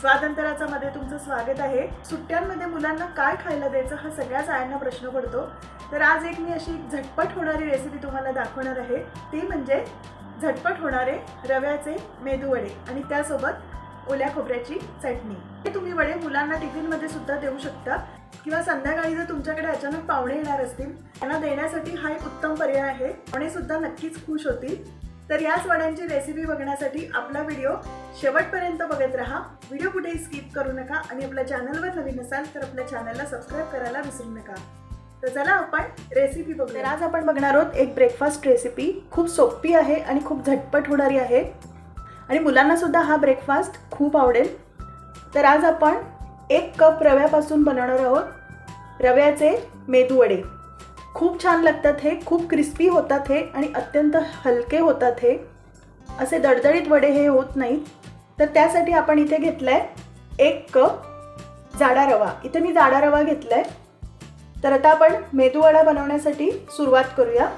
स्वातंत्र्याचा मध्ये तुमचं स्वागत आहे. सुट्ट्यांमध्ये मुलांना काय खायला द्यायचं हा सगळ्याच आयांना प्रश्न पडतो. तर आज एक मी अशी झटपट होणारी रेसिपी तुम्हाला दाखवणार आहे. ती म्हणजे झटपट होणारे रव्याचे मेदूवडे आणि त्यासोबत ओल्या खोबऱ्याची चटणी. हे तुम्ही वडे मुलांना टिफिनमध्ये सुद्धा देऊ शकता. किंवा संध्याकाळी जर तुमच्याकडे अचानक पाहुणे येणार असतील त्यांना देण्यासाठी हा एक उत्तम पर्याय आहे. पाहुणे सुद्धा नक्कीच खुश होतील. तर याच वड्यांची रेसिपी बघण्यासाठी आपला व्हिडिओ शेवटपर्यंत बघत राहा. व्हिडिओ कुठेही स्किप करू नका आणि आपल्या चॅनलवर नवीन असाल तर आपल्या चॅनलला सबस्क्राईब करायला विसरू नका. तर चला आपण रेसिपी बघू तर आज आपण बघणार आहोत एक ब्रेकफास्ट रेसिपी खूप सोपी आहे आणि खूप झटपट होणारी आहे. आणि मुलांनासुद्धा हा ब्रेकफास्ट खूप आवडेल. तर आज आपण एक कप रव्यापासून बनवणार आहोत. रव्याचे मेदूवडे. वडे खूप छान लागतात हे खूप क्रिस्पी होतात हे आणि अत्यंत हलके होतात हे. असे दडदडीत वडे हे होत नाहीत. तर त्यासाठी आपण इथे घेतलं आहे एक कप जाडा रवा. इथे मी जाडा रवा घेतला आहे तर आता आपण मेदूवडा बनवण्यासाठी सुरुवात करूया.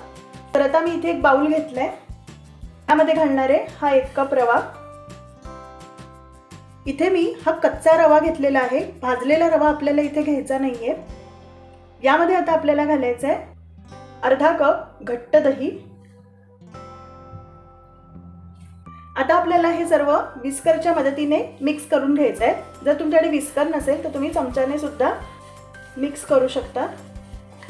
तर आता मी इथे एक बाऊल घेतला आहे त्यामध्ये घालणार आहे हा एक कप रवा. इथे मी हा कच्चा रवा घेतलेला आहे. भाजलेला रवा आपल्याला इथे घ्यायचा नाही आहे यामध्ये आता आपल्याला घालायचं आहे अर्धा कप घट्ट दही. आता आपल्याला हे सर्व विस्करच्या मदतीने मिक्स करून घ्यायचं आहे जर तुमच्याकडे विस्कर नसेल तर तुम्ही चमच्याने सुद्धा मिक्स करू शकता.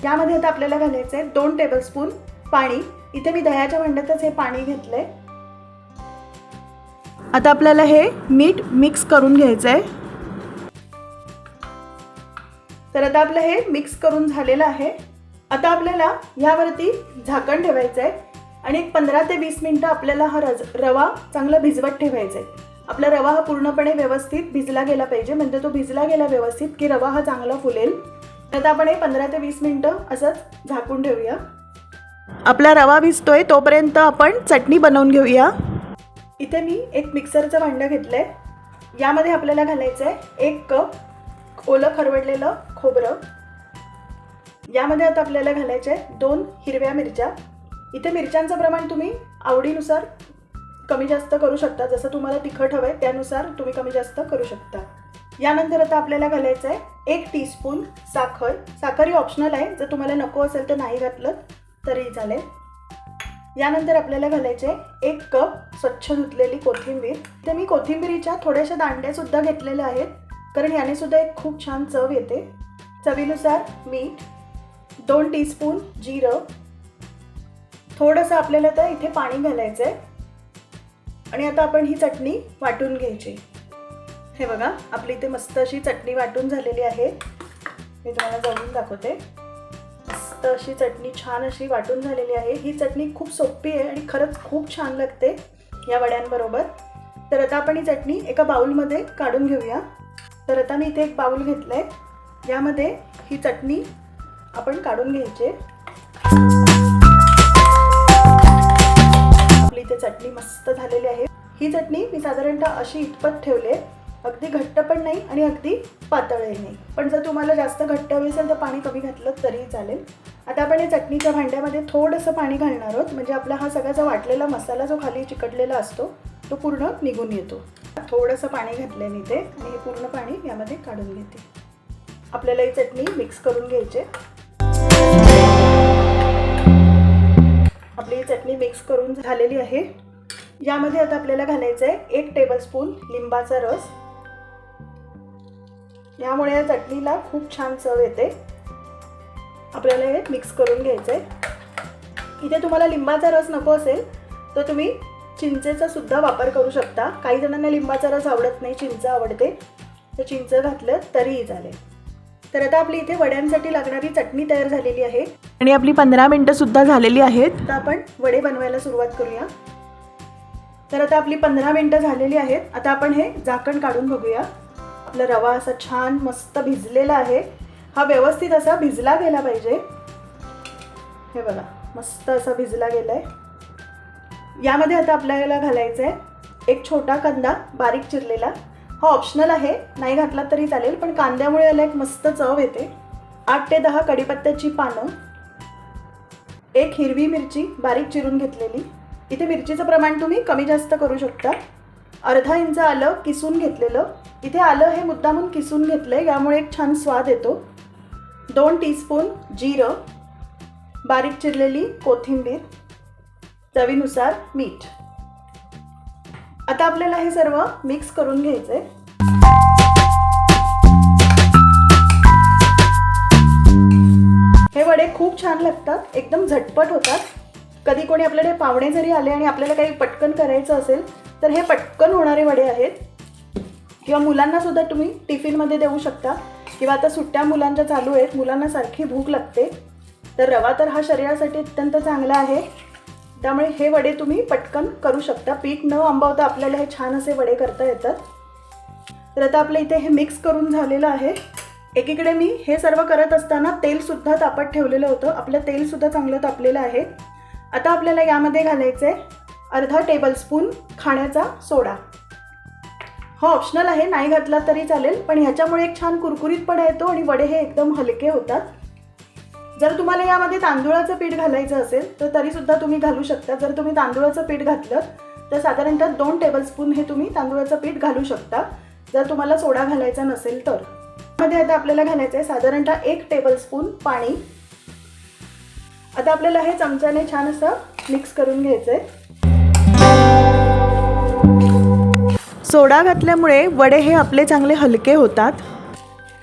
यामध्ये आता आपल्याला घालायचं आहे दोन टेबलस्पून पाणी. इथे मी दह्याच्या भांड्यातच हे पाणी घेतलंय. आता आपल्याला हे मीठ मिक्स करून घ्यायचं आहे तर आता आपलं हे मिक्स करून झालेलं आहे. आता आपल्याला ह्यावरती झाकण ठेवायचं आहे आणि एक पंधरा ते वीस मिनटं आपल्याला हा रज रवा चांगला भिजवत ठेवायचा आहे आपला रवा हा पूर्णपणे व्यवस्थित भिजला गेला पाहिजे म्हणजे तो भिजला गेला व्यवस्थित की रवा हा चांगला फुलेल. तर आता आपण हे पंधरा ते वीस मिनटं असंच झाकून ठेवूया. आपला रवा भिजतोय तोपर्यंत आपण चटणी बनवून घेऊया. इथे मी एक मिक्सरचं भांडं घेतलं आहे यामध्ये आपल्याला घालायचं आहे एक कप ओलं खरवडलेलं खोबरं. यामध्ये आता आपल्याला घालायचे आहे दोन हिरव्या मिरच्या. इथे मिरच्यांचं प्रमाण तुम्ही आवडीनुसार कमी जास्त करू शकता. जसं तुम्हाला तिखट हवं आहे त्यानुसार तुम्ही कमी जास्त करू शकता. यानंतर आता आपल्याला घालायचं आहे एक टीस्पून साखर. साखर ही ऑप्शनल आहे. जर तुम्हाला नको असेल तर नाही घातलं तरी चालेल. यानंतर आपल्याला घालायचे एक कप स्वच्छ धुतलेली कोथिंबीर. तर मी कोथिंबीरीच्या थोड्याशा दांड्यासुद्धा घेतलेल्या आहेत. कारण याने सुद्धा एक खूप छान चव येते. चवीनुसार मीठ दोन टीस्पून जिरं. थोडंसं आपल्याला तर इथे पाणी घालायचं आहे आणि आता आपण ही चटणी वाटून घ्यायची. हे बघा आपली इथे मस्त अशी चटणी वाटून झालेली आहे. मी तुम्हाला जवळून दाखवते. मस्त अशी चटणी छान अशी वाटून झालेली आहे. ही चटणी खूप सोपी आहे आणि खरंच खूप छान लागते या वड्यांबरोबर. तर आता आपण ही चटणी एका बाउलमध्ये काढून घेऊया. तर आता मी इथे एक बाऊल घेतलं आहे यामध्ये ही चटणी आपण काढून घ्यायची. आपली इथे चटणी मस्त झालेली आहे. ही चटणी मी साधारणतः अशी इतपत ठेवले अगदी घट्ट पण नाही आणि अगदी पातळही नाही. पण जर तुम्हाला जास्त घट्ट हवी असेल तर पाणी कमी घातलं तरीही चालेल. आता आपण या चटणीच्या भांड्यामध्ये थोडंसं पाणी घालणार आहोत. म्हणजे आपला हा सगळ्याचा वाटलेला मसाला जो खाली चिकटलेला असतो तो पूर्ण निघून येतो. थोडंसं पाणी घातलं मी ते आणि हे पूर्ण पाणी यामध्ये काढून घेते. आपल्याला ही चटणी मिक्स करून घ्यायची. आपली ही चटणी मिक्स करून झालेली आहे. यामध्ये आता आपल्याला घालायचं आहे एक टेबलस्पून लिंबाचा रस. यामुळे या चटणीला खूप छान चव येते. आपल्याला हे मिक्स करून घ्यायचं आहे इथे तुम्हाला लिंबाचा रस नको असेल तर तुम्ही चिंचेचा सुद्धा वापर करू शकता. काही जणांना लिंबाचा रस आवडत नाही चिंच आवडते. तर चिंच घातलं तरीही चालेल. तर आता आपली इथे वड्यांसाठी लागणारी चटणी तयार झालेली आहे. आणि आपली पंधरा मिनटं सुद्धा झालेली आहेत. तर आपण वडे बनवायला सुरुवात करूया. तर आता आपली पंधरा मिनटं झालेली आहेत. आता आपण हे झाकण काढून बघूया. आपला रवा असा छान मस्त भिजलेला आहे. हा व्यवस्थित असा भिजला गेला पाहिजे. हे बघा मस्त असा भिजला गेला आहे यामध्ये आता आपल्याला घालायचं आहे एक छोटा कांदा बारीक चिरलेला. हा ऑप्शनल आहे. नाही घातला तरी चालेल पण कांद्यामुळे याला एक मस्त चव येते. आठ ते दहा कढीपत्त्याची पानं एक हिरवी मिरची बारीक चिरून घेतलेली. इथे मिरचीचं प्रमाण तुम्ही कमी जास्त करू शकता. अर्धा इंच आलं किसून घेतलेलं. इथे आलं हे मुद्दामून किसून घेतलं आहे यामुळे एक छान स्वाद येतो. दोन टीस्पून जिरं बारीक चिरलेली कोथिंबीर चवीनुसार मीठ. आता आपल्याला हे सर्व मिक्स करून घ्यायचं आहे हे वडे खूप छान लागतात एकदम झटपट होतात. कधी कोणी आपल्याकडे पाहुणे जरी आले आणि आपल्याला काही पटकन करायचं असेल तर हे पटकन होणारे वडे आहेत. किंवा मुलांना सुद्धा तुम्ही टिफिनमध्ये देऊ शकता. किंवा आता सुट्ट्या मुलांच्या चालू आहेत मुलांना सारखी भूक लागते. तर रवा तर हा शरीरासाठी अत्यंत चांगला आहे. त्यामुळे हे वडे तुम्ही पटकन करू शकता. पीठ न आंबवता आपल्याला हे छान असे वडे करता येतात. तर आता आपल्या इथे हे मिक्स करून झालेलं आहे. एकीकडे मी हे सर्व करत असताना तेलसुद्धा तापत ठेवलेलं होतं. आपलं तेलसुद्धा चांगलं तापलेलं आहे. आता आपल्याला यामध्ये घालायचं आहे अर्धा टेबलस्पून खाण्याचा सोडा. हा ऑप्शनल आहे. नाही घातला तरी चालेल. पण ह्याच्यामुळे एक छान कुरकुरीतपणा येतो आणि वडे हे एकदम हलके होतात. जर तुम्हाला यामध्ये तांदूळाचं पीठ घालायचं असेल तर तरीसुद्धा तुम्ही घालू शकता. जर तुम्ही तांदूळाचं पीठ घातलं तर साधारणतः दोन टेबलस्पून हे तुम्ही तांदूळाचं पीठ घालू शकता. जर तुम्हाला सोडा घालायचा नसेल तर. मध्ये आता आपल्याला घालायचं आहे साधारणतः एक टेबलस्पून पाणी. आता आपल्याला हे चमच्याने छान असं मिक्स करून घ्यायचं आहे सोडा घातल्यामुळे वडे हे आपले चांगले हलके होतात.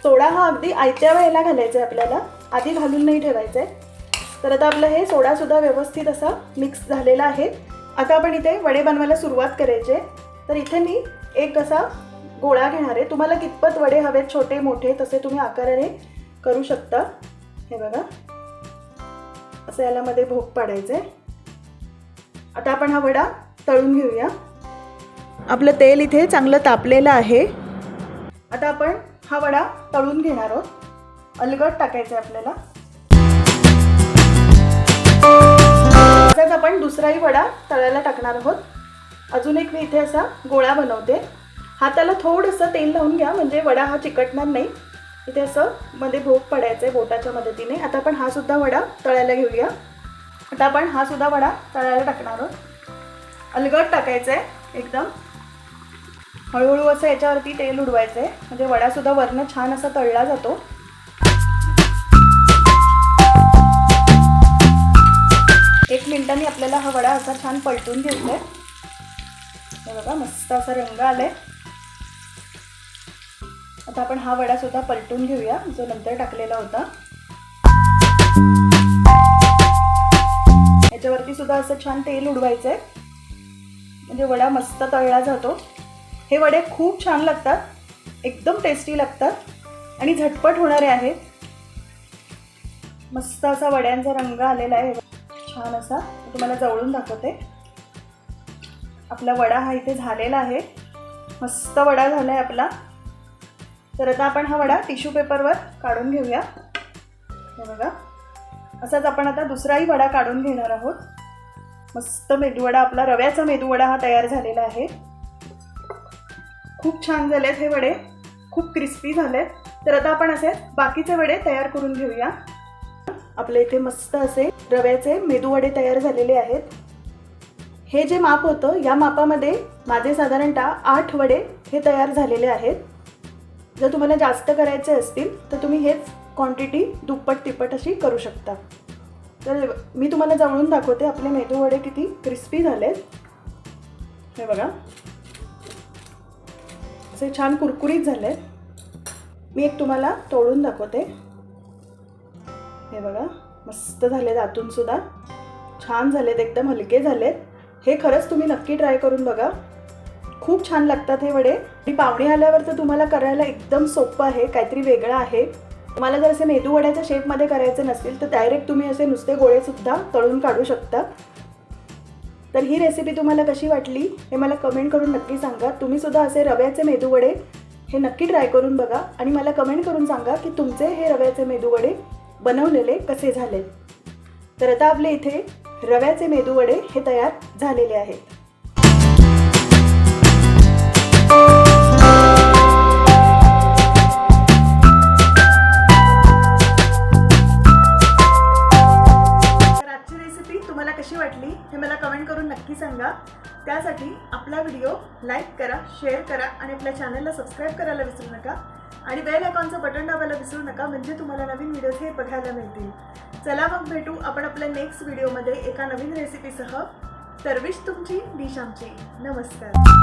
सोडा हा अगदी आयत्या वेळेला घालायचा आहे आपल्याला. आधी घालून नाही ठेवायचं आहे तर आता आपलं हे सोडासुद्धा व्यवस्थित असा मिक्स झालेला आहे. आता आपण इथे वडे बनवायला सुरुवात करायचे. तर इथे मी एक असा गोळा घेणार आहे. तुम्हाला कितपत वडे हवेत छोटे मोठे तसे तुम्ही आकाराने करू शकता. हे बघा. असं याला मध्ये भोग पाडायचं. आहे आता आपण हा वडा तळून घेऊया. आपलं तेल इथे चांगलं तापलेलं आहे. आता आपण हा वडा तळून घेणार आहोत. अलगट टाकायचं आहे आपल्याला. तसाच आपण दुसराही वडा तळायला टाकणार आहोत. अजून एक मी इथे असा गोळा बनवते. हाताला थोडंसं तेल लावून घ्या म्हणजे वडा हा चिकटणार नाही. इथे असं मध्ये भोग पडायचं आहे बोटाच्या मदतीने. आता आपण हा सुद्धा वडा तळायला घेऊया. आता आपण हा सुद्धा वडा तळायला टाकणार आहोत. अलगट टाकायचं आहे एकदम. हळूहळू असं याच्यावरती तेल उडवायचं आहे म्हणजे वडासुद्धा वरनं छान असा तळला जातो. एक मिनिटांनी आपल्याला हा वडा असा छान पलटून घ्यायचा आहे बघा मस्त असा रंग आलाय. आता आपण हा वडा सुद्धा पलटून घेऊया जो नंतर टाकलेला होता. याच्यावरती सुद्धा असं छान तेल उडवायचं आहे म्हणजे वडा मस्त तळला जातो. हे वडे खूप छान लागतात. एकदम टेस्टी लागतात. आणि झटपट होणारे आहेत. मस्त असा वड्यांचा रंग आलेला आहे. छान असा. तुम्हाला जवळून दाखवते. आपला वडा हा इथे झालेला आहे. मस्त वडा झाला आहे आपला. तर आता आपण हा वडा टिश्यू पेपरवर काढून घेऊया. हे बघा. असाच आपण आता दुसराही वडा काढून घेणार आहोत. मस्त मेदूवडा आपला रव्याचा मेदूवडा हा तयार झालेला आहे. खूप छान झालेत हे वडे. खूप क्रिस्पी झालेत. तर आता आपण असे बाकीचे वडे तयार करून घेऊया. आपल्या इथे मस्त असे रव्याचे मेदूवडे तयार झालेले आहेत. हे जे माप होतं या मापामध्ये माझे साधारणतः आठ वडे हे तयार झालेले आहेत. जर तुम्हाला जास्त करायचे असतील तर तुम्ही हेच क्वांटिटी दुप्पट तिप्पट अशी करू शकता. तर मी तुम्हाला जवळून दाखवते आपले मेदू वडे किती क्रिस्पी झालेत. हे बघा. असे छान कुरकुरीत झाले मी एक तुम्हाला तोडून दाखवते. हे बघा मस्त झालेत आतून सुद्धा. छान झालेत एकदम हलके झालेत. हे खरंच तुम्ही नक्की ट्राय करून बघा. खूप छान लागतात हे वडे. मी पाहुणे आल्यावर तर तुम्हाला करायला एकदम सोपं आहे काहीतरी वेगळं आहे. तुम्हाला जर असे मेदू वड्याच्या शेपमध्ये करायचे नसतील तर डायरेक्ट तुम्ही असे नुसते गोळेसुद्धा तळून काढू शकता. तर ही रेसिपी तुम्हाला कशी वाटली हे मला कमेंट करून नक्की सांगा. तुम्हीसुद्धा असे रव्याचे मेदू वडे हे नक्की ट्राय करून बघा. आणि मला कमेंट करून सांगा की तुमचे हे रव्याचे मेदू वडे बनवलेले कसे झाले? तर आता आपले इथे रव्याचे मेदूवडे हे तयार झालेले आहेत. तर आजची रेसिपी तुम्हाला कशी वाटली हे मला कमेंट करून नक्की सांगा. त्यासाठी आपला व्हिडिओ लाईक करा शेअर करा आणि आपल्या चॅनलला सबस्क्राईब करायला विसरू नका. आणि बेल आयकॉनचं बटन दाबायला विसरू नका म्हणजे तुम्हाला नवीन व्हिडिओज हे बघायला मिळतील. चला मग भेटू आपण आपल्या नेक्स्ट व्हिडिओमध्ये एका नवीन रेसिपीसह सर्विस तुमची डिश आमची नमस्कार.